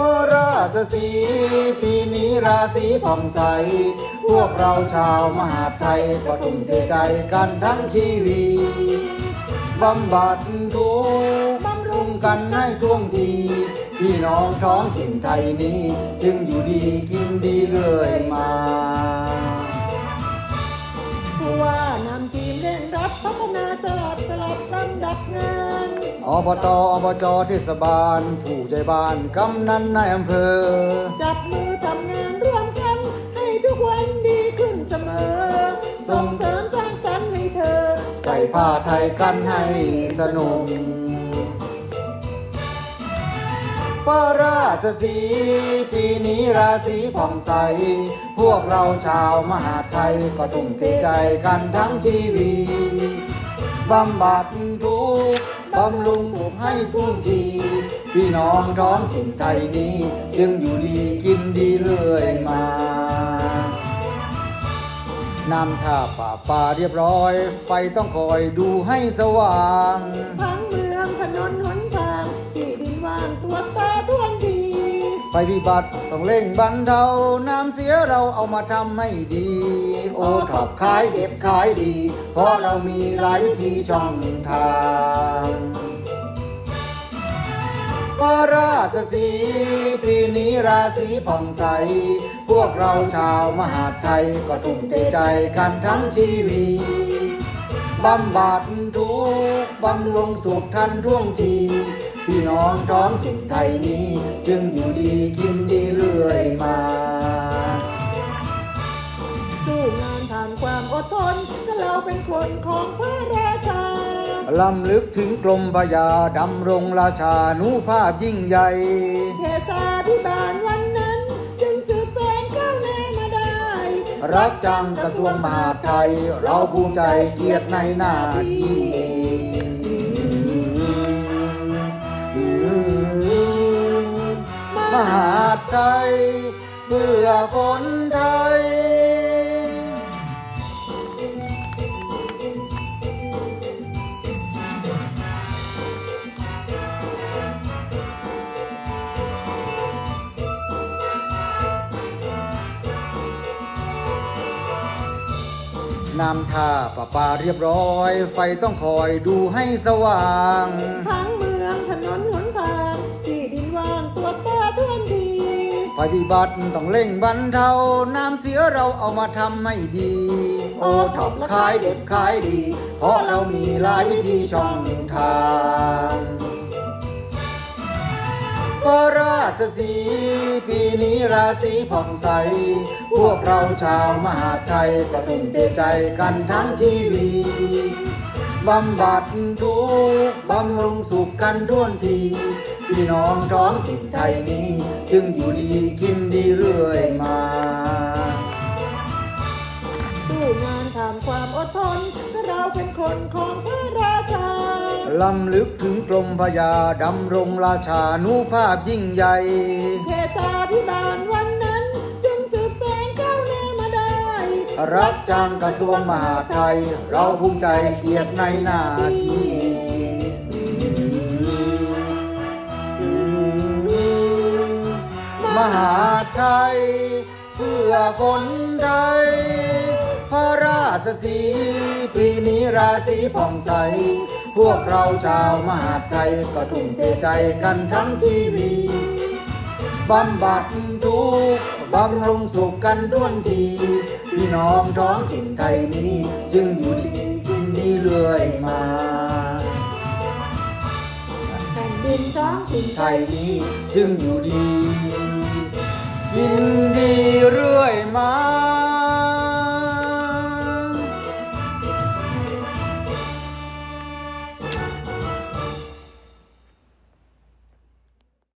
พระราชสีปีนี้ราศีผ่องใส พวกเราชาวมหาไทยก็ทุ่มเทใจกันทั้งชีวีบำบัดทุกข์บำรุงกันให้ท่วงทีพี่น้องท้องถิ่นไทยนี้ จึงอยู่ดีกินดีเรื่อยมา อบตอบจเทศบาล ผู้ใจบ้านกำนันในอำเภอ จับมือทำงานร่วมกัน ให้ทุกวันดีขึ้นเสมอ ส่งเสริมสร้างสรรค์ให้เธอ ใส่ผ้าไทยกันให้สนุกพระราชสีปีนี้ราศีผ่องใส พวกเราชาวมหาไทยก็ทุ่มเทใจกันทั้งชีวิตบำบัดทุก บำรุงสุขให้ทุ่งทีพี่น้องท้องถิ่นไทยนี้ จึงอยู่ดีกินดีเรื่อยมานำท่าป่าป่าเรียบร้อย ไฟต้องคอยดูให้สว่าง พังเมืองถนนหนทางที่ดินว่างตัวตา ไปวิบัติต้องเร่งบรรเทาน้ำเสียเราเอามาทำให้ดี โอ้ถอบขายเด็บขายดี เพราะเรามีหลายวิธีช่องทางพระราชสีปีนี้ราศีผ่องใส พวกเราชาวมหาไทยก็ทุ่มเทใจกันทั้งชีวิต บำบัดทุกข์บำรุงสุขทันท่วงที พี่น้องท้องถิ่นไทยนี้ จึงอยู่ดีกินดีเรื่อยมา สู้งานผ่านความอดทนก็เราเป็นคนของพระราชาลำลึกถึงกรมพระยาดำรงราชานุภาพยิ่งใหญ่ เทศาพิบาลวั รักจังกระทรวงมหาดไทย เราภูมิใจเกียรติในหน้าที่มหาดไทยเพื่อคนไทย นำท่าประปาเรียบร้อย ไฟต้องคอยดูให้สว่าง ทั้งเมืองถนนหนทางที่ดินว่างตัวตาทวนทีปฏิบัติต้องเร่งบรรเทา น้ำเสียเราเอามาทำให้ดี โอ้ท็อปขายเด็ดขายดี เพราะเรามีหลายวิธีช่องทาง พระราชสีปีนี้ราศีผ่องใส พวกเราชาวมหาไทยก็ทุ่มเทใจกันทั้งชีวิตบำบัดทุกบำรุงสุขกันท่วนทีพี่น้องท้องถิ่นไทยนี้ จึงอยู่ดีกินดีเรื่อยมาสู้งานผ่านความอดทนก็เราเป็นคนของพระราชา ลำลึกถึงกรมพระยาดำรงราชานุภาพยิ่งใหญ่เทศาพิบาลวันนั้น จึงสืบแสนก้าวหน้ามาได้ รักจังกระทรวงมหาดไทย เราภูมิใจเกียรติในหน้าที่มหาดไทย เพื่อคนไทย พระราชสีปีนี้ราศีผ่องใส พวกเราชาวมหาไทยก็ทุ่มเทใจกันทั้งชีวิตบำบัดทุกบำรุงสุขกันท่วนที พี่น้องท้องถิ่นไทยนี้ จึงอยู่ดีกินดีเรื่อยมาแผ่นดินท้องถิ่นไทยนี้จึงอยู่ดีกินดีเรื่อยมา